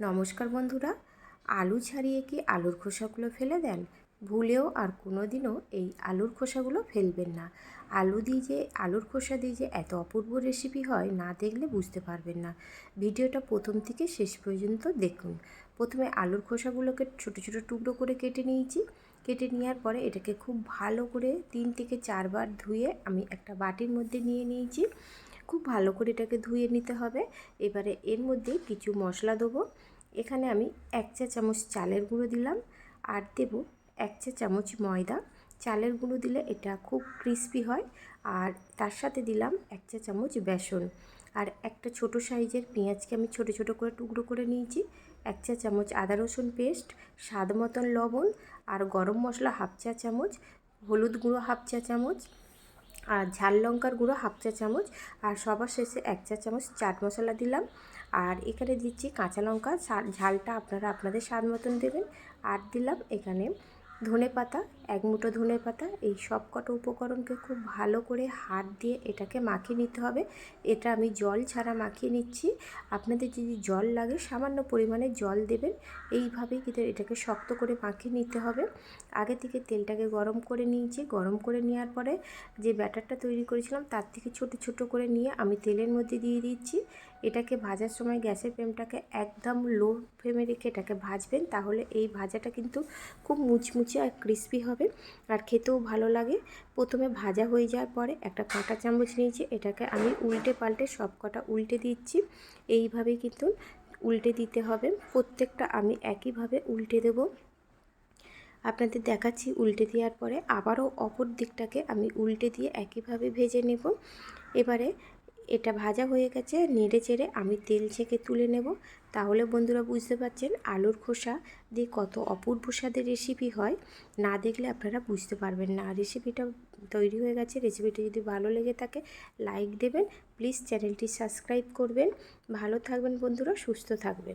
নমস্কার বন্ধুরা। আলু ছাড়িয়ে কি আলুর খোসাগুলো ফেলে দেন? ভুলেও আর কোনো দিনও এই আলুর খোসাগুলো ফেলবেন না। আলু দিয়ে যে, আলুর খোসা দিয়ে যে এত অপূর্ব রেসিপি হয় না দেখলে বুঝতে পারবেন না। ভিডিওটা প্রথম থেকে শেষ পর্যন্ত দেখুন। প্রথমে আলুর খোসাগুলোকে ছোটো ছোটো টুকরো করে কেটে নিয়েছি। কেটে নেওয়ার পরে এটাকে খুব ভালো করে তিন থেকে চারবার ধুয়ে আমি একটা বাটির মধ্যে নিয়ে নিয়েছি। খুব ভালো করে এটাকে ধুয়ে নিতে হবে। এবারে এর মধ্যে কিছু মশলা দেবো। এখানে আমি এক চা চামচ চালের গুঁড়ো দিলাম আর দেব এক চা চামচ ময়দা। চালের গুঁড়ো দিলে এটা খুব ক্রিস্পি হয় আর তার সাথে দিলাম এক চা চামচ বেসন। আর একটা ছোট সাইজের পেঁয়াজকে আমি ছোট ছোট করে টুকরো করে নিয়েছি। এক চা চামচ আদা রসুন পেস্ট, স্বাদ মতন লবণ আর গরম মশলা হাফ চা চামচ, হলুদ গুঁড়ো হাফ চা চামচ আর ঝাল লঙ্কার গুঁড়ো হাফ চা চামচ আর সবার শেষে এক চা চামচ চাট মশলা দিলাম। আর এখানে দিচ্ছি কাঁচা লঙ্কা। ঝালটা আপনারা আপনাদের স্বাদ মতন দেবেন। আর দিলাম এখানে ধনে পাতা, এক মুঠো ধনে পাতা, এই সব কটা উপকরণকে খুব ভালো করে হাত দিয়ে এটাকে মাখিয়ে নিতে হবে। এটা আমি জল ছাড়া মাখিয়ে নিচ্ছি। আপনাদের যদি জল লাগে, সামান্য পরিমাণে জল দেবেন। এইভাবেই কিন্তু এটাকে শক্ত করে মাখিয়ে নিতে হবে। আগে থেকে তেলটাকে গরম করে নিয়েছি। গরম করে নেওয়ার পরে যে ব্যাটারটা তৈরি করেছিলাম, তার থেকে ছোট ছোট করে নিয়ে আমি তেলের মধ্যে দিয়ে দিচ্ছি। এটাকে ভাজার সময় গ্যাসের ফ্লেমটাকে একদম লো ফ্লেমে রেখে এটাকে ভাজবেন, তাহলে এই ভাজাটা কিন্তু খুব মুচমুচে আর ক্রিস্পি হবে আর খেতেও ভালো লাগে। প্রথমে ভাজা হয়ে যাওয়ার পরে একটা কাঁটা চামচ নিয়েছি, এটাকে আমি উল্টে পাল্টে সব কটা উল্টে দিচ্ছি। এইভাবেই কিন্তু উল্টে দিতে হবে, প্রত্যেকটা আমি একইভাবে উল্টে দেবো। আপনাদের দেখাচ্ছি উল্টে দেওয়ার পরে আবারও অপর দিকটাকে আমি উল্টে দিয়ে একইভাবে ভেজে নেব। এবারে এটা ভাজা হয়ে গেছে, নেড়ে চেড়ে আমি তেল ছেঁকে তুলে নেব। তাহলে বন্ধুরা বুঝতে পারছেন আলুর খোসা দিয়ে কত অপূর্ব স্বাদের রেসিপি হয়। না দেখলে আপনারা বুঝতে পারবেন না। রেসিপিটা তৈরি হয়ে গেছে রেসিপিটা যদি ভালো লেগে থাকে লাইক দেবেন। প্লিজ চ্যানেলটি সাবস্ক্রাইব করবেন। ভালো থাকবেন বন্ধুরা, সুস্থ থাকবেন।